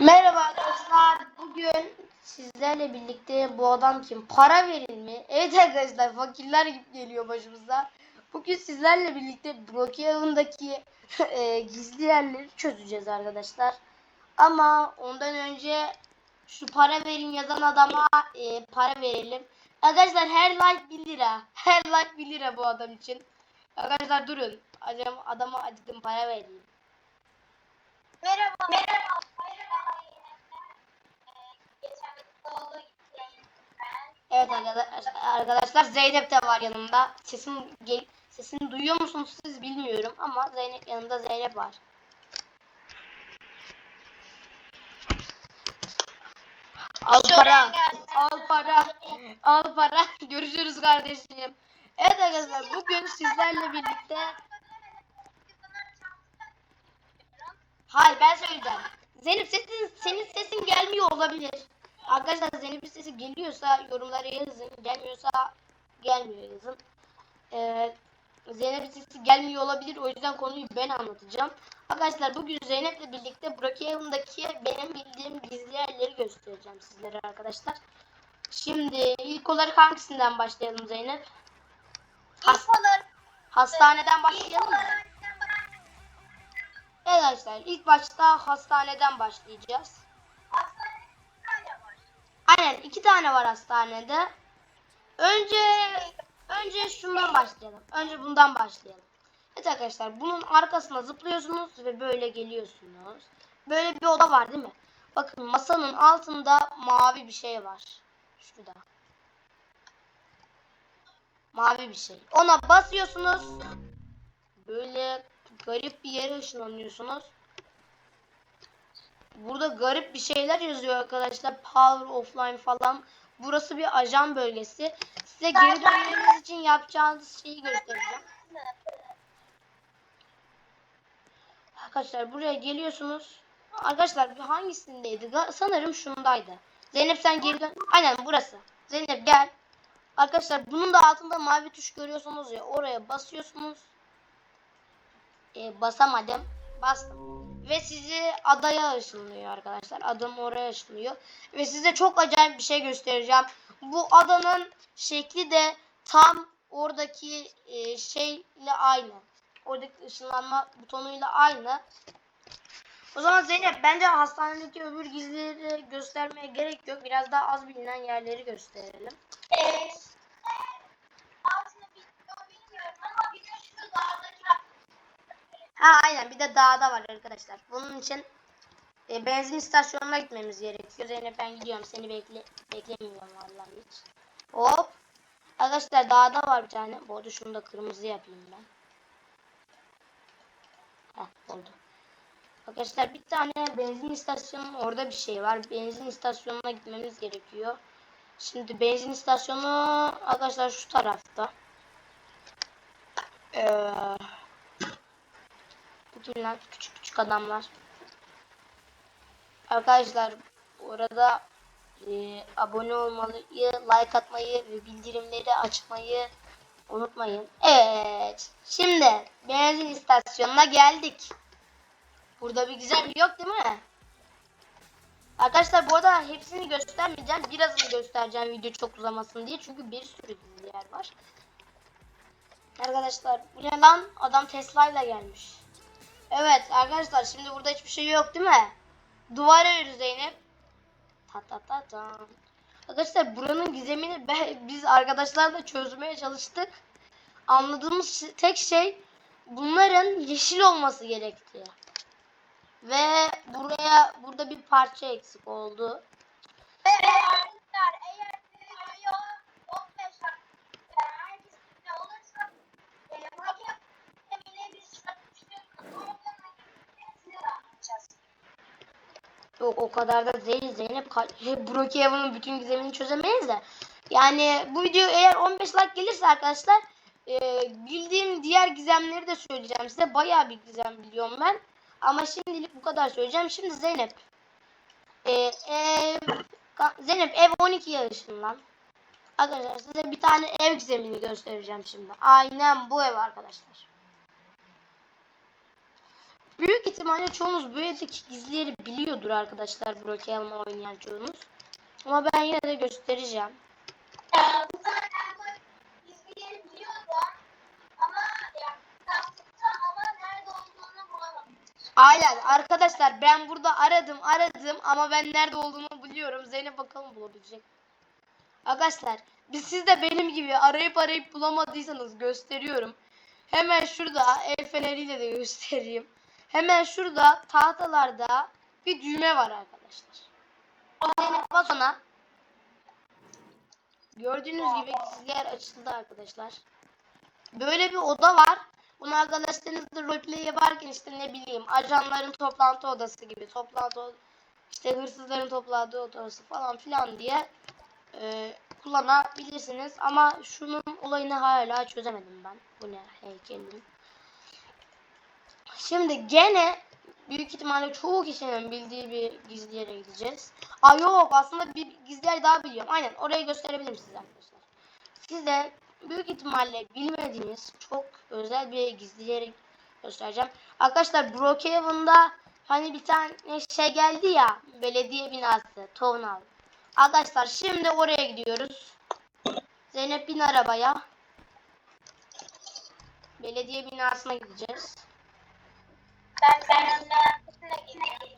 Merhaba arkadaşlar. Bugün sizlerle birlikte bu adam kim? Para verin mi? Evet arkadaşlar fakirler gibi geliyor başımıza. Bugün sizlerle birlikte Brookhaven'daki e, gizli yerleri çözeceğiz arkadaşlar. Ama ondan önce şu para verin yazan adama e, para verelim. Arkadaşlar her like 1 lira. Her like 1 lira bu adam için. Arkadaşlar durun. Adam, adama acıdım para vereyim. Merhaba. Merhaba. Evet arkadaşlar, arkadaşlar Zeynep de var yanımda. Sesim gel sesini duyuyor musunuz siz bilmiyorum ama Zeynep yanında Zeynep var. Al para. Al para. Al para. Görüşürüz kardeşim. Evet arkadaşlar bugün sizlerle birlikte Hayır ben söyleyeceğim. Zeynep sesin, senin sesin gelmiyor olabilir. Arkadaşlar Zeynep'in sesi geliyorsa yorumlara yazın. Gelmiyorsa gelmiyor yazın. Ee, Zeynep'in sesi gelmiyor olabilir. O yüzden konuyu ben anlatacağım. Arkadaşlar bugün Zeynep'le birlikte Brookhaven'daki benim bildiğim gizli yerleri göstereceğim sizlere arkadaşlar. Şimdi ilk olarak hangisinden başlayalım Zeynep? Has- ilk olarak hastaneden başlayalım mı? Arkadaşlar ilk başta hastaneden başlayacağız. Aynen iki tane var hastanede. Önce önce şundan başlayalım. Önce bundan başlayalım. Evet arkadaşlar bunun arkasına zıplıyorsunuz ve böyle geliyorsunuz. Böyle bir oda var değil mi? Bakın masanın altında mavi bir şey var. Şurada. Mavi bir şey. Ona basıyorsunuz. Böyle garip bir yere ışınlanıyorsunuz. Burada garip bir şeyler yazıyor arkadaşlar. Power offline falan. Burası bir ajan bölgesi. Size geri dönmeniz için yapacağınız şeyi göstereceğim. Arkadaşlar buraya geliyorsunuz. Arkadaşlar hangisindeydi? Sanırım şundaydı. Zeynep sen geri dön. Aynen burası. Zeynep gel. Arkadaşlar bunun da altında mavi tuş görüyorsunuz ya. Oraya basıyorsunuz. Ee, basamadım. Bastım. Ve sizi adaya ışınlıyor arkadaşlar. Adam oraya ışınlıyor. Ve size çok acayip bir şey göstereceğim. Bu adanın şekli de tam oradaki e, şeyle aynı. Oradaki ışınlanma butonuyla aynı. O zaman Zeynep bence hastanedeki öbür gizlileri göstermeye gerek yok. Biraz daha az bilinen yerleri gösterelim. Evet. Altını bilmiyorum, bilmiyorum ama bir de şu dağdaki Ha aynen bir de dağda var arkadaşlar. Bunun için e, benzin istasyonuna gitmemiz gerekiyor. Zeynep ben gidiyorum seni bekle beklemiyorum vallahi hiç. Hop. Arkadaşlar dağda var bir tane. Bu arada şunu da kırmızı yapayım ben. Heh oldu. Arkadaşlar bir tane benzin istasyonu orada bir şey var. Benzin istasyonuna gitmemiz gerekiyor. Şimdi benzin istasyonu arkadaşlar şu tarafta. Eee bu kimler? Küçük küçük adamlar. Arkadaşlar bu arada e, abone olmayı, like atmayı ve bildirimleri açmayı unutmayın. Evet. Şimdi benzin istasyonuna geldik. Burada bir güzel yok değil mi? Arkadaşlar bu arada hepsini göstermeyeceğim. Birazını göstereceğim video çok uzamasın diye. Çünkü bir sürü gizli yer var. Arkadaşlar bu ne lan? Adam Tesla ile gelmiş. Evet arkadaşlar şimdi burada hiçbir şey yok değil mi? Duvar örüyoruz Zeynep. Ta ta ta ta. Arkadaşlar buranın gizemini biz arkadaşlarla çözmeye çalıştık. Anladığımız tek şey bunların yeşil olması gerekti. Ve buraya burada bir parça eksik oldu. Ve Yok o kadar da değil Zeynep. Ka- Brookhaven'ın bütün gizemini çözemeyiz de. Yani bu video eğer 15 like gelirse arkadaşlar e, bildiğim diğer gizemleri de söyleyeceğim size. Bayağı bir gizem biliyorum ben. Ama şimdilik bu kadar söyleyeceğim. Şimdi Zeynep. E, Ka- Zeynep ev 12'ye ışınlan. Arkadaşlar size bir tane ev gizemini göstereceğim şimdi. Aynen bu ev arkadaşlar. Büyük ihtimalle çoğunuz bu evdeki gizli yeri biliyordur arkadaşlar Brokehaven oynayan çoğunuz. Ama ben yine de göstereceğim. Aynen arkadaşlar ben burada aradım aradım ama ben nerede olduğunu biliyorum. Zeynep bakalım bulabilecek. Arkadaşlar biz siz de benim gibi arayıp arayıp bulamadıysanız gösteriyorum. Hemen şurada el feneriyle de göstereyim. Hemen şurada tahtalarda bir düğme var arkadaşlar. Ona. Gördüğünüz gibi gizli yer açıldı arkadaşlar. Böyle bir oda var. Bunu arkadaşlarınızla roleplay yaparken işte ne bileyim ajanların toplantı odası gibi toplantı işte hırsızların toplantı odası falan filan diye e, kullanabilirsiniz. Ama şunun olayını hala çözemedim ben. Bu ne heykelim. Şimdi gene büyük ihtimalle çoğu kişinin bildiği bir gizli yere gideceğiz. Aa yok aslında bir gizli yer daha biliyorum. Aynen orayı gösterebilirim size arkadaşlar. Size büyük ihtimalle bilmediğiniz çok özel bir gizli yeri göstereceğim. Arkadaşlar Brookhaven'da hani bir tane şey geldi ya belediye binası Town Hall. Arkadaşlar şimdi oraya gidiyoruz. Zeynep bin arabaya. Belediye binasına gideceğiz. Ben üstüne gidiyorum.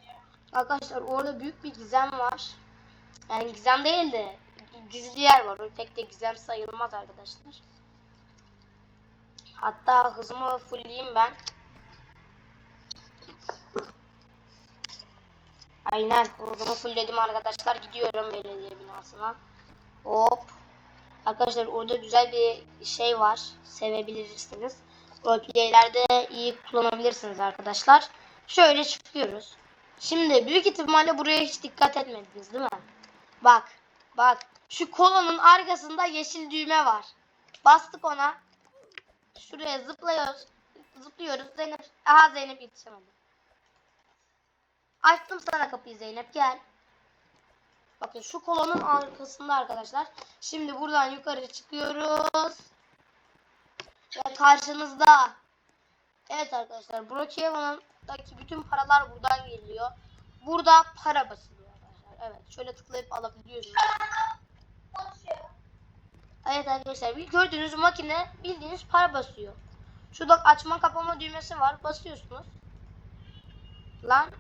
Arkadaşlar orada büyük bir gizem var. Yani gizem değil de gizli yer var. O pek de gizem sayılmaz arkadaşlar. Hatta hızımı fullleyeyim ben. Aynen hızımı fullledim arkadaşlar. Gidiyorum belediye binasına. Hop. Arkadaşlar orada güzel bir şey var. Sevebilirsiniz. Roleplaylerde iyi kullanabilirsiniz arkadaşlar. Şöyle çıkıyoruz. Şimdi büyük ihtimalle buraya hiç dikkat etmediniz değil mi? Bak. Bak. Şu kolonun arkasında yeşil düğme var. Bastık ona. Şuraya zıplıyoruz. Zıplıyoruz. Zeynep. Aha Zeynep yetişemedi. Açtım sana kapıyı Zeynep gel. Bakın şu kolonun arkasında arkadaşlar. Şimdi buradan yukarı çıkıyoruz. Ve karşınızda. Evet arkadaşlar Brookhaven'daki bütün paralar buradan geliyor. Burada para basılıyor arkadaşlar. Evet şöyle tıklayıp alabiliyorsunuz. Evet arkadaşlar gördüğünüz makine bildiğiniz para basıyor. Şurada açma kapama düğmesi var. Basıyorsunuz. Lan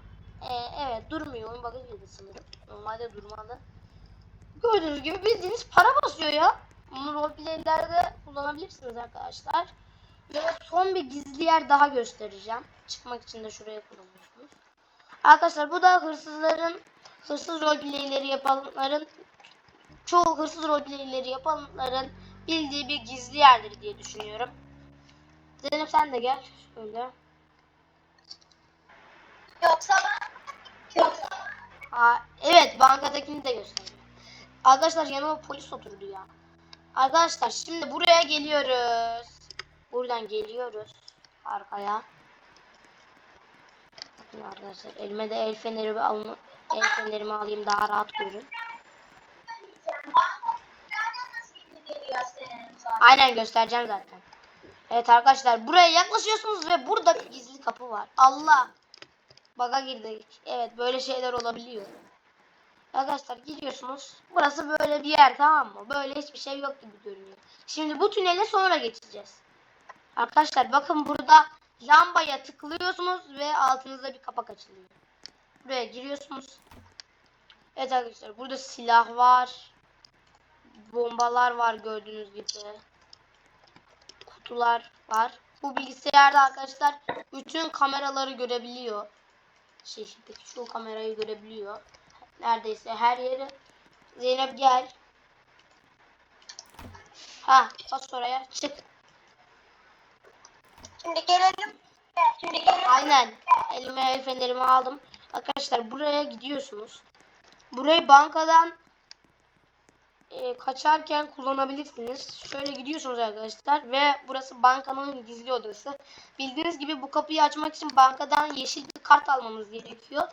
ee, evet durmuyor. Oyun girdi sanırım. Normalde durmalı. Gördüğünüz gibi bildiğiniz para basıyor ya. Bunu roleplaylerde kullanabilirsiniz arkadaşlar. Ve son bir gizli yer daha göstereceğim. Çıkmak için de şuraya kullanıyorsunuz. Arkadaşlar bu da hırsızların hırsız roleplayleri yapanların çoğu hırsız roleplayleri yapanların bildiği bir gizli yerdir diye düşünüyorum. Zeynep sen de gel. Şöyle. Yoksa ben... Yoksa Aa, evet bankadakini de göstereyim. Arkadaşlar yanıma polis oturdu ya. Arkadaşlar şimdi buraya geliyoruz. Buradan geliyoruz. Arkaya. Bakın arkadaşlar elime de el feneri alma, el fenerimi alayım daha rahat görün. Aynen göstereceğim zaten. Evet arkadaşlar buraya yaklaşıyorsunuz ve burada bir gizli kapı var. Allah. Baga girdik. Evet böyle şeyler olabiliyor. Arkadaşlar gidiyorsunuz. Burası böyle bir yer tamam mı? Böyle hiçbir şey yok gibi görünüyor. Şimdi bu tünele sonra geçeceğiz. Arkadaşlar bakın burada lambaya tıklıyorsunuz ve altınızda bir kapak açılıyor. Buraya giriyorsunuz. Evet arkadaşlar burada silah var. Bombalar var gördüğünüz gibi kutular var. Bu bilgisayarda arkadaşlar bütün kameraları görebiliyor. Şehirdeki çoğu kamerayı görebiliyor. Neredeyse her yeri. Zeynep gel. Ha bas oraya çık. Şimdi gelelim. Şimdi gelelim. Aynen. Elime el fenerimi aldım. Arkadaşlar buraya gidiyorsunuz. Burayı bankadan e, kaçarken kullanabilirsiniz. Şöyle gidiyorsunuz arkadaşlar ve burası bankanın gizli odası. Bildiğiniz gibi bu kapıyı açmak için bankadan yeşil bir kart almanız gerekiyor.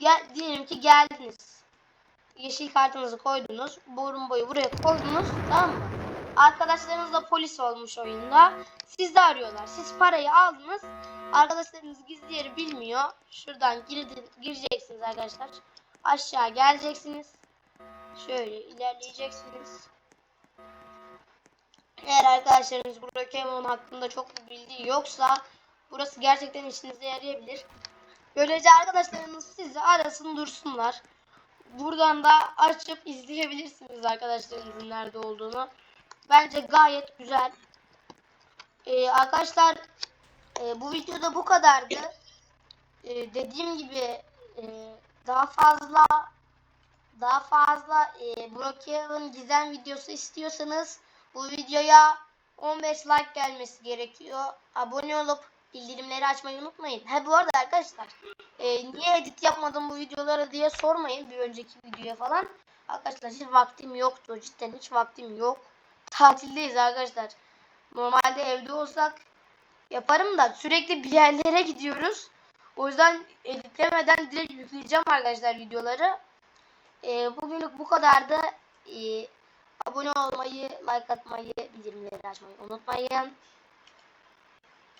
Gel, diyelim ki geldiniz. Yeşil kartınızı koydunuz. Borun boyu buraya koydunuz. Tamam mı? Arkadaşlarınız da polis olmuş oyunda. Sizi arıyorlar. Siz parayı aldınız. Arkadaşlarınız gizli yeri bilmiyor. Şuradan girdi, gireceksiniz arkadaşlar. Aşağı geleceksiniz. Şöyle ilerleyeceksiniz. Eğer arkadaşlarınız bu Pokemon hakkında çok bildiği yoksa burası gerçekten işinize yarayabilir. Böylece arkadaşlarınız sizi arasın dursunlar. Buradan da açıp izleyebilirsiniz arkadaşlarınızın nerede olduğunu. Bence gayet güzel. Ee, arkadaşlar e, bu videoda bu kadardı. Ee, dediğim gibi e, daha fazla daha fazla e, Brookhaven gizem videosu istiyorsanız bu videoya 15 like gelmesi gerekiyor. Abone olup bildirimleri açmayı unutmayın. Ha bu arada arkadaşlar e, niye edit yapmadım bu videoları diye sormayın bir önceki videoya falan. Arkadaşlar hiç vaktim yoktu. Cidden hiç vaktim yok. Tatildeyiz arkadaşlar. Normalde evde olsak yaparım da sürekli bir yerlere gidiyoruz. O yüzden editlemeden direkt yükleyeceğim arkadaşlar videoları. Ee, bugünlük bu kadardı. Ee, abone olmayı, like atmayı, bildirimleri açmayı unutmayın.